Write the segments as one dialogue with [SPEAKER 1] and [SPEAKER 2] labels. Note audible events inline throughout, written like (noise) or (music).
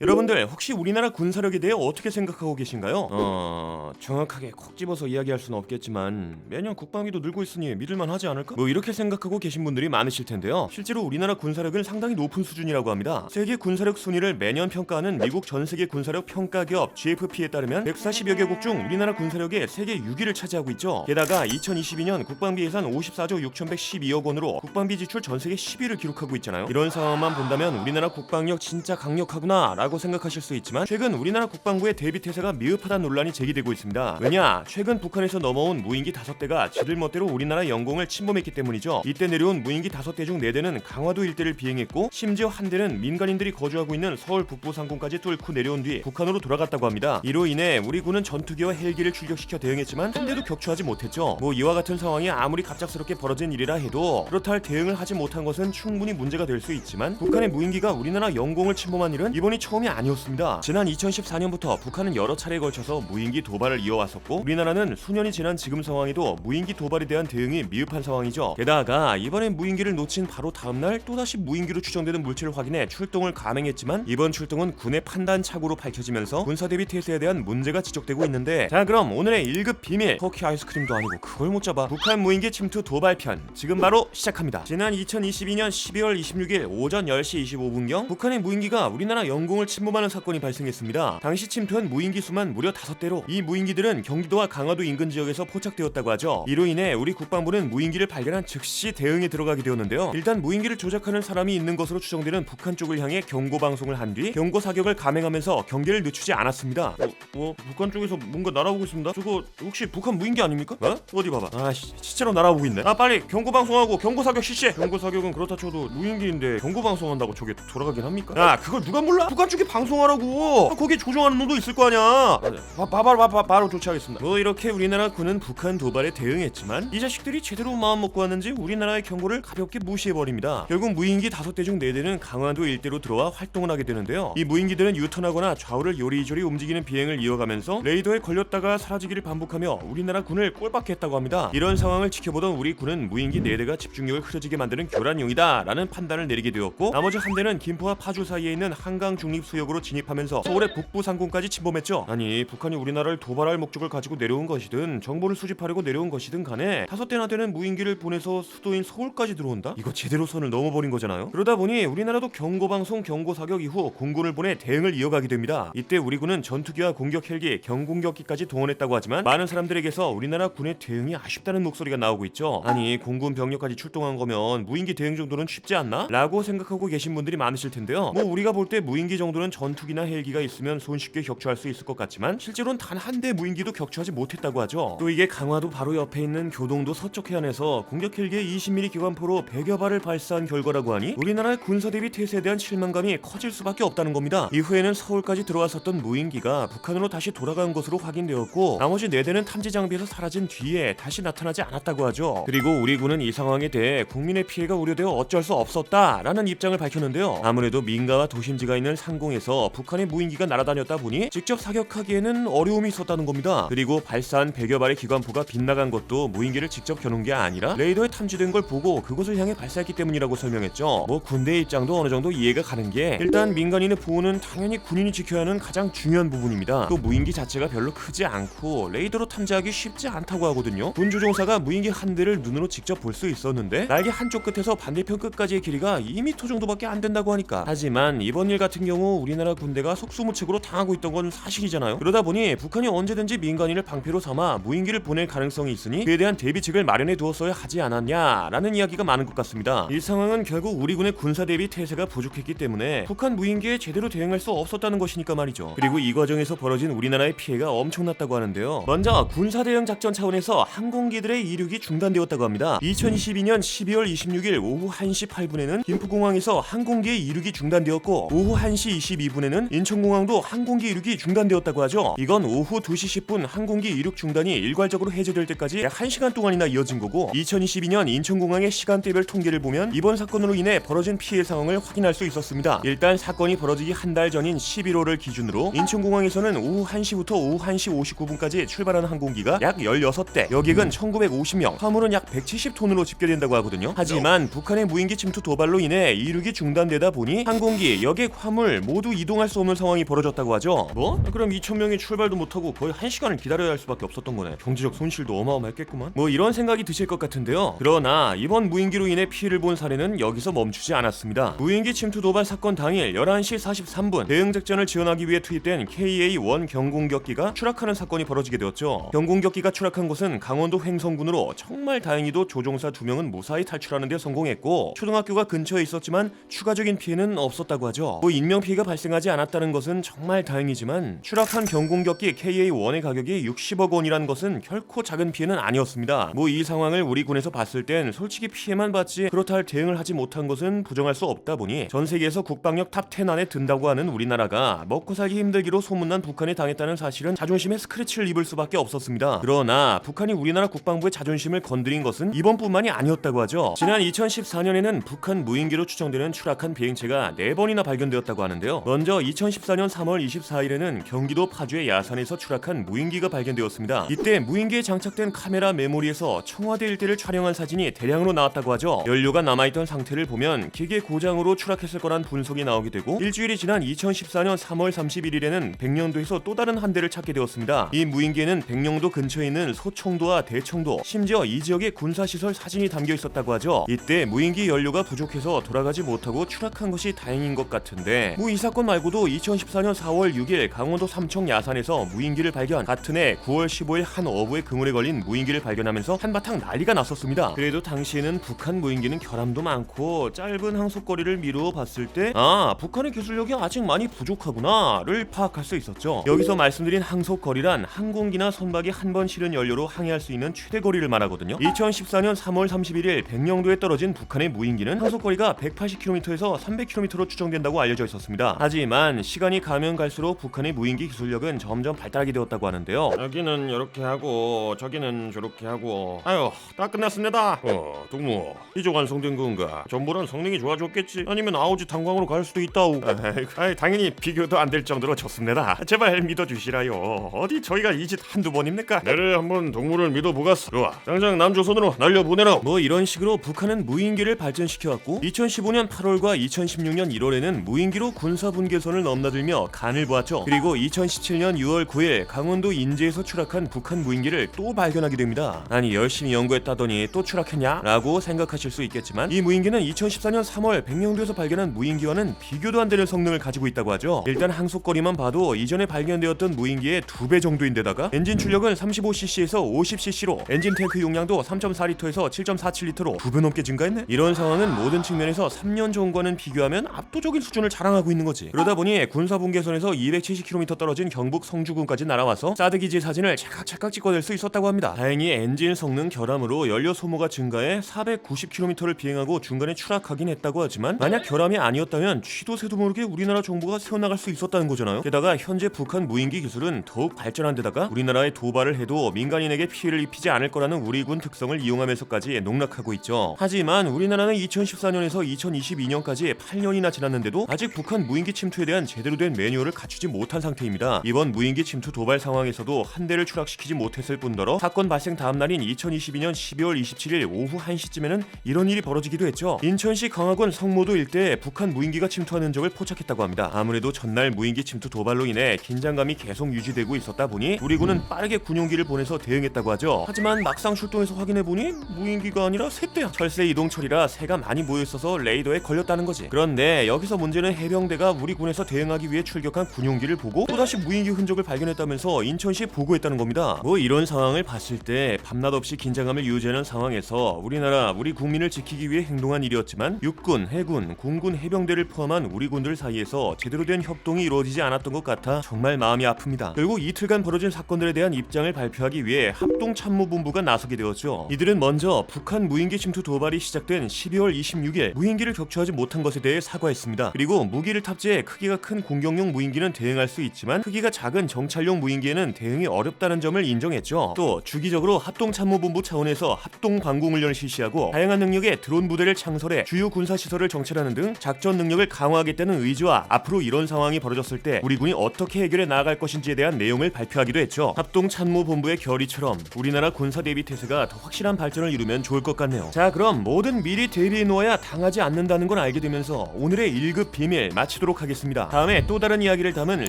[SPEAKER 1] 여러분들 혹시 우리나라 군사력에 대해 어떻게 생각하고 계신가요? 어 정확하게 콕 집어서 이야기할 수는 없겠지만 매년 국방비도 늘고 있으니 믿을만 하지 않을까? 뭐 이렇게 생각하고 계신 분들이 많으실 텐데요. 실제로 우리나라 군사력은 상당히 높은 수준이라고 합니다. 세계 군사력 순위를 매년 평가하는 미국 전 세계 군사력 평가 기업 GFP에 따르면 140여 개국 중 우리나라 군사력의 세계 6위를 차지하고 있죠. 게다가 2022년 국방비 예산 54조 6,112억 원으로 국방비 지출 전 세계 10위를 기록하고 있잖아요. 이런 상황만 본다면 우리나라 국방력 진짜 강력하구나 라고 생각하실 수 있지만 최근 우리나라 국방부의 대비 태세가 미흡하다는 논란이 제기되고 있습니다. 왜냐? 최근 북한에서 넘어온 무인기 5대가 지들 멋대로 우리나라 영공을 침범했기 때문이죠. 이때 내려온 무인기 5대 중 4대는 강화도 일대를 비행했고 심지어 한 대는 민간인들이 거주하고 있는 서울 북부 상공까지 뚫고 내려온 뒤 북한으로 돌아갔다고 합니다. 이로 인해 우리 군은 전투기와 헬기를 출격시켜 대응했지만 한 대도 격추하지 못했죠. 뭐 이와 같은 상황이 아무리 갑작스럽게 벌어진 일이라 해도 그렇다 할 대응을 하지 못한 것은 충분히 문제가 될 수 있지만 북한의 무인기가 우리나라 영공을 침범한 일은 이번이 처음 이 아니었습니다. 지난 2014년부터 북한은 여러 차례에 걸쳐서 무인기 도발을 이어왔었고 우리나라는 수년이 지난 지금 상황에도 무인기 도발에 대한 대응이 미흡한 상황이죠. 게다가 이번에 무인기를 놓친 바로 다음날 또다시 무인기로 추정되는 물체를 확인해 출동을 감행했지만 이번 출동은 군의 판단 착오로 밝혀지면서 군사 대비 태세에 대한 문제가 지적되고 있는데 자 그럼 오늘의 1급 비밀 터키 아이스크림도 아니고 그걸 못 잡아 북한 무인기 침투 도발편 지금 바로 시작합니다. 지난 2022년 12월 26일 오전 10시 25분경 북한의 무인기가 우리나라 영공을 침범하는 사건이 발생했습니다. 당시 침투한 무인기 수만 무려 5대로 이 무인기들은 경기도와 강화도 인근 지역에서 포착되었다고 하죠. 이로 인해 우리 국방부는 무인기를 발견한 즉시 대응에 들어가게 되었는데요. 일단 무인기를 조작하는 사람이 있는 것으로 추정되는 북한 쪽을 향해 경고 방송을 한 뒤 경고 사격을 감행하면서 경계를 늦추지 않았습니다. 어, 어, 북한 쪽에서 뭔가 날아오고 있습니다. 저거 혹시 북한 무인기 아닙니까? 어? 어디 봐봐. 아 씨, 실제로 날아오고 있네. 아 빨리 경고 방송하고 경고 사격 실시. 경고 사격은 그렇다 쳐도 무인기인데 경고 방송한다고 저게 돌아가긴 합니까? 야, 그걸 누가 몰라? 북한 쪽에 방송하라고. 아, 거기 조종하는 놈도 있을 거 아니야. 바, 바, 바로 바, 바, 바로 조치하겠습니다. 뭐 이렇게 우리나라 군은 북한 도발에 대응했지만 이 자식들이 제대로 마음 먹고 왔는지 우리나라의 경고를 가볍게 무시해 버립니다. 결국 무인기 다섯 대 중 네 대는 강화도 일대로 들어와 활동을 하게 되는데요. 이 무인기들은 유턴하거나 좌우를 요리조리 움직이는 비행을 이어가면서 레이더에 걸렸다가 사라지기를 반복하며 우리나라 군을 꼴밖에 했다고 합니다. 이런 상황을 지켜보던 우리 군은 무인기 네 대가 집중력을 흐려지게 만드는 교란용이다라는 판단을 내리게 되었고 나머지 한 대는 김포와 파주 사이에 있는 한강 중립 수역으로 진입하면서 서울의 북부 상공까지 침범했죠. 아니 북한이 우리나라를 도발할 목적을 가지고 내려온 것이든 정보를 수집하려고 내려온 것이든 간에 다섯 대나 되는 무인기를 보내서 수도인 서울까지 들어온다? 이거 제대로 선을 넘어버린 거잖아요. 그러다 보니 우리나라도 경고 방송 경고 사격 이후 공군을 보내 대응을 이어가게 됩니다. 이때 우리 군은 전투기와 공격 헬기, 경공격기까지 동원했다고 하지만 많은 사람들에게서 우리나라 군의 대응이 아쉽다는 목소리가 나오고 있죠. 아니 공군 병력까지 출동한 거면 무인기 대응 정도는 쉽지 않나? 라고 생각하고 계신 분들이 많으실 텐데요. 뭐 우리가 볼 때 무인기 정도 는 전투기나 헬기가 있으면 손쉽게 격추할 수 있을 것 같지만 실제로는 단 한 대 무인기도 격추하지 못했다고 하죠. 또 이게 강화도 바로 옆에 있는 교동도 서쪽 해안에서 공격 헬기의 20mm 기관포로 100여 발을 발사한 결과라고 하니 우리나라의 군사 대비 태세에 대한 실망감이 커질 수밖에 없다는 겁니다. 이후에는 서울까지 들어왔었던 무인기가 북한으로 다시 돌아간 것으로 확인되었고 나머지 네 대는 탐지 장비에서 사라진 뒤에 다시 나타나지 않았다고 하죠. 그리고 우리 군은 이 상황에 대해 국민의 피해가 우려되어 어쩔 수 없었다라는 입장을 밝혔는데요. 아무래도 민가와 도심지가 있는 상 공에서 북한의 무인기가 날아다녔다 보니 직접 사격하기에는 어려움이 있었다는 겁니다. 그리고 발사한 100여 발의 기관포가 빗나간 것도 무인기를 직접 겨눈 게 아니라 레이더에 탐지된 걸 보고 그곳을 향해 발사했기 때문이라고 설명했죠. 뭐 군대의 입장도 어느 정도 이해가 가는 게 일단 민간인의 보호는 당연히 군인이 지켜야 하는 가장 중요한 부분입니다. 또 무인기 자체가 별로 크지 않고 레이더로 탐지하기 쉽지 않다고 하거든요. 군 조종사가 무인기 한 대를 눈으로 직접 볼 수 있었는데 날개 한쪽 끝에서 반대편 끝까지의 길이가 2m 정도밖에 안 된다고 하니까 하지만 이번 일 같은 경우 우리나라 군대가 속수무책으로 당하고 있던 건 사실이잖아요. 그러다 보니 북한이 언제든지 민간인을 방패로 삼아 무인기를 보낼 가능성이 있으니 그에 대한 대비책을 마련해 두었어야 하지 않았냐라는 이야기가 많은 것 같습니다. 이 상황은 결국 우리 군의 군사 대비 태세가 부족했기 때문에 북한 무인기에 제대로 대응할 수 없었다는 것이니까 말이죠. 그리고 이 과정에서 벌어진 우리나라의 피해가 엄청났다고 하는데요. 먼저 군사 대응 작전 차원에서 항공기들의 이륙이 중단되었다고 합니다. 2022년 12월 26일 오후 1시 8분에는 김포공항에서 항공기의 이륙이 중단되었고 오후 1시 22분에는 인천공항도 항공기 이륙이 중단되었다고 하죠. 이건 오후 2시 10분 항공기 이륙 중단이 일괄적으로 해제될 때까지 약 1시간 동안이나 이어진 거고 2022년 인천공항의 시간대별 통계를 보면 이번 사건으로 인해 벌어진 피해 상황을 확인할 수 있었습니다. 일단 사건이 벌어지기 한 달 전인 11월을 기준으로 인천공항에서는 오후 1시부터 오후 1시 59분까지 출발하는 항공기가 약 16대, 여객은 1950명, 화물은 약 170톤으로 집계된다고 하거든요. 하지만 북한의 무인기 침투 도발로 인해 이륙이 중단되다 보니 항공기, 여객, 화물 모두 이동할 수 없는 상황이 벌어졌다고 하죠. 뭐? 그럼 2,000명이 출발도 못하고 거의 1시간을 기다려야 할 수밖에 없었던 거네. 경제적 손실도 어마어마했겠구만. 뭐 이런 생각이 드실 것 같은데요. 그러나 이번 무인기로 인해 피해를 본 사례는 여기서 멈추지 않았습니다. 무인기 침투 도발 사건 당일 11시 43분 대응 작전을 지원하기 위해 투입된 KA-1 경공격기가 추락하는 사건이 벌어지게 되었죠. 경공격기가 추락한 곳은 강원도 횡성군으로 정말 다행히도 조종사 두 명은 무사히 탈출하는 데 성공했고 초등학교가 근처에 있었지만 추가적인 피해는 없었다고 하죠. 뭐 인명 피해가 발생하지 않았다는 것은 정말 다행이지만 추락한 경공격기 KA-1의 가격이 60억 원이라는 것은 결코 작은 피해는 아니었습니다. 뭐 이 상황을 우리 군에서 봤을 땐 솔직히 피해만 받지 그렇다 할 대응을 하지 못한 것은 부정할 수 없다 보니 전 세계에서 국방력 탑10 안에 든다고 하는 우리나라가 먹고 살기 힘들기로 소문난 북한에 당했다는 사실은 자존심에 스크래치를 입을 수밖에 없었습니다. 그러나 북한이 우리나라 국방부의 자존심을 건드린 것은 이번뿐만이 아니었다고 하죠. 지난 2014년에는 북한 무인기로 추정되는 추락한 비행체가 4번이나 발견되었다고 하는데 요. 먼저 2014년 3월 24일에는 경기도 파주의 야산에서 추락한 무인기가 발견되었습니다. 이때 무인기에 장착된 카메라 메모리에서 청와대 일대를 촬영한 사진이 대량으로 나왔다고 하죠. 연료가 남아있던 상태를 보면 기계 고장으로 추락했을 거란 분석이 나오게 되고 일주일이 지난 2014년 3월 31일에는 백령도에서 또 다른 한 대를 찾게 되었습니다. 이 무인기에는 백령도 근처에 있는 소청도와 대청도 심지어 이 지역의 군사시설 사진이 담겨 있었다고 하죠. 이때 무인기 연료가 부족해서 돌아가지 못하고 추락한 것이 다행인 것 같은데 뭐 이 사건 말고도 2014년 4월 6일 강원도 삼청 야산에서 무인기를 발견 같은 해 9월 15일 한 어부의 그물에 걸린 무인기를 발견하면서 한바탕 난리가 났었습니다. 그래도 당시에는 북한 무인기는 결함도 많고 짧은 항속거리를 미루어 봤을 때 아 북한의 기술력이 아직 많이 부족하구나 를 파악할 수 있었죠. 여기서 말씀드린 항속거리란 항공기나 선박이 한 번 실은 연료로 항해할 수 있는 최대 거리를 말하거든요. 2014년 3월 31일 백령도에 떨어진 북한의 무인기는 항속거리가 180km에서 300km로 추정된다고 알려져 있었습니다. 하지만 시간이 가면 갈수록 북한의 무인기 기술력은 점점 발달하게 되었다고 하는데요.
[SPEAKER 2] 여기는 이렇게 하고 저기는 저렇게 하고. 아유 다 끝났습니다. 어 동무. 이제 완성된 건가 전보란 성능이 좋아졌겠지? 아니면 아우지 탄광으로 갈 수도 있다우. (laughs) 아이, 당연히 비교도 안 될 정도로 좋습니다. 제발 믿어주시라요. 어디 저희가 이 짓 한두 번입니까? 내래 한번 동무를 믿어보겠어. 좋아. 당장 남조선으로 날려보내라.
[SPEAKER 1] 뭐 이런 식으로 북한은 무인기를 발전시켜왔고 2015년 8월과 2016년 1월에는 무인기로 군사 분계선을 넘나들며 간을 보았죠. 그리고 2017년 6월 9일 강원도 인제에서 추락한 북한 무인기를 또 발견하게 됩니다. 아니 열심히 연구했다더니 또 추락했냐? 라고 생각하실 수 있겠지만 이 무인기는 2014년 3월 백령도에서 발견한 무인기와는 비교도 안 되는 성능을 가지고 있다고 하죠. 일단 항속거리만 봐도 이전에 발견되었던 무인기의 두 배 정도인데다가 엔진 출력은 35cc에서 50cc로 엔진 탱크 용량도 3.4리터에서 7.47리터로 두 배 넘게 증가했네. 이런 상황은 모든 측면에서 3년 전과는 비교하면 압도적인 수준을 자랑하고 있는 거지. 그러다 보니 군사 분계선에서 270km 떨어진 경북 성주군까지 날아와서 사드 기지 사진을 찰칵찰칵 찍어낼 수 있었다고 합니다. 다행히 엔진 성능 결함으로 연료 소모가 증가해 490km를 비행하고 중간에 추락하긴 했다고 하지만 만약 결함이 아니었다면 쥐도 새도 모르게 우리나라 정부가 세워나갈 수 있었다는 거잖아요. 게다가 현재 북한 무인기 기술은 더욱 발전한 데다가 우리나라에 도발을 해도 민간인에게 피해를 입히지 않을 거라는 우리 군 특성을 이용하면서까지 농락하고 있죠. 하지만 우리나라는 2014년에서 2022년까지 8년이나 지났는데도 아직 북한 무인기 침투에 대한 제대로 된 매뉴얼을 갖추지 못한 상태입니다. 이번 무인기 침투 도발 상황에서도 한 대를 추락시키지 못했을 뿐더러 사건 발생 다음 날인 2022년 12월 27일 오후 1시쯤에는 이런 일이 벌어지기도 했죠. 인천시 강화군 성모도 일대에 북한 무인기가 침투하는 적을 포착했다고 합니다. 아무래도 전날 무인기 침투 도발로 인해 긴장감이 계속 유지되고 있었다 보니 우리 군은 빠르게 군용기를 보내서 대응했다고 하죠. 하지만 막상 출동해서 확인해 보니 무인기가 아니라 새대야. 철새 이동철이라 새가 많이 모여 있어서 레이더에 걸렸다는 거지. 그런데 여기서 문제는 해병대 가 우리 군에서 대응하기 위해 출격한 군용기를 보고 또다시 무인기 흔적을 발견했다면서 인천시에 보고했다는 겁니다. 뭐 이런 상황을 봤을 때 밤낮 없이 긴장감을 유지하는 상황에서 우리나라 우리 국민을 지키기 위해 행동한 일이었지만 육군, 해군, 공군, 해병대를 포함한 우리 군들 사이에서 제대로 된 협동이 이루어지지 않았던 것 같아 정말 마음이 아픕니다. 결국 이틀간 벌어진 사건들에 대한 입장을 발표하기 위해 합동참모본부가 나서게 되었죠. 이들은 먼저 북한 무인기 침투 도발이 시작된 12월 26일 무인기를 격추하지 못한 것에 대해 사과했습니다. 그리고 무기를 탑재해 크기가 큰 공격용 무인기는 대응할 수 있지만 크기가 작은 정찰용 무인기에는 대응이 어렵다는 점을 인정했죠. 또 주기적으로 합동참모본부 차원에서 합동 방공훈련을 실시하고 다양한 능력의 드론 부대를 창설해 주요 군사 시설을 정찰하는 등 작전 능력을 강화하겠다는 의지와 앞으로 이런 상황이 벌어졌을 때 우리 군이 어떻게 해결해 나아갈 것인지에 대한 내용을 발표하기도 했죠. 합동참모본부의 결의처럼 우리나라 군사 대비 태세가 더 확실한 발전을 이루면 좋을 것 같네요. 자, 그럼 뭐든 미리 대비해 놓아야 당하지 않는다는 걸 알게 되면서 오늘의 1급 비밀 마치도록 마치도록 하겠습니다. 다음에 또 다른 이야기를 담은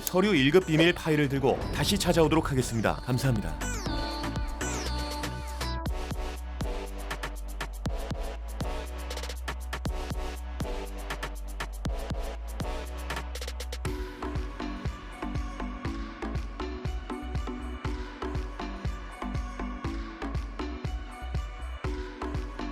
[SPEAKER 1] 서류 1급 비밀 파일을 들고 다시 찾아오도록 하겠습니다. 감사합니다.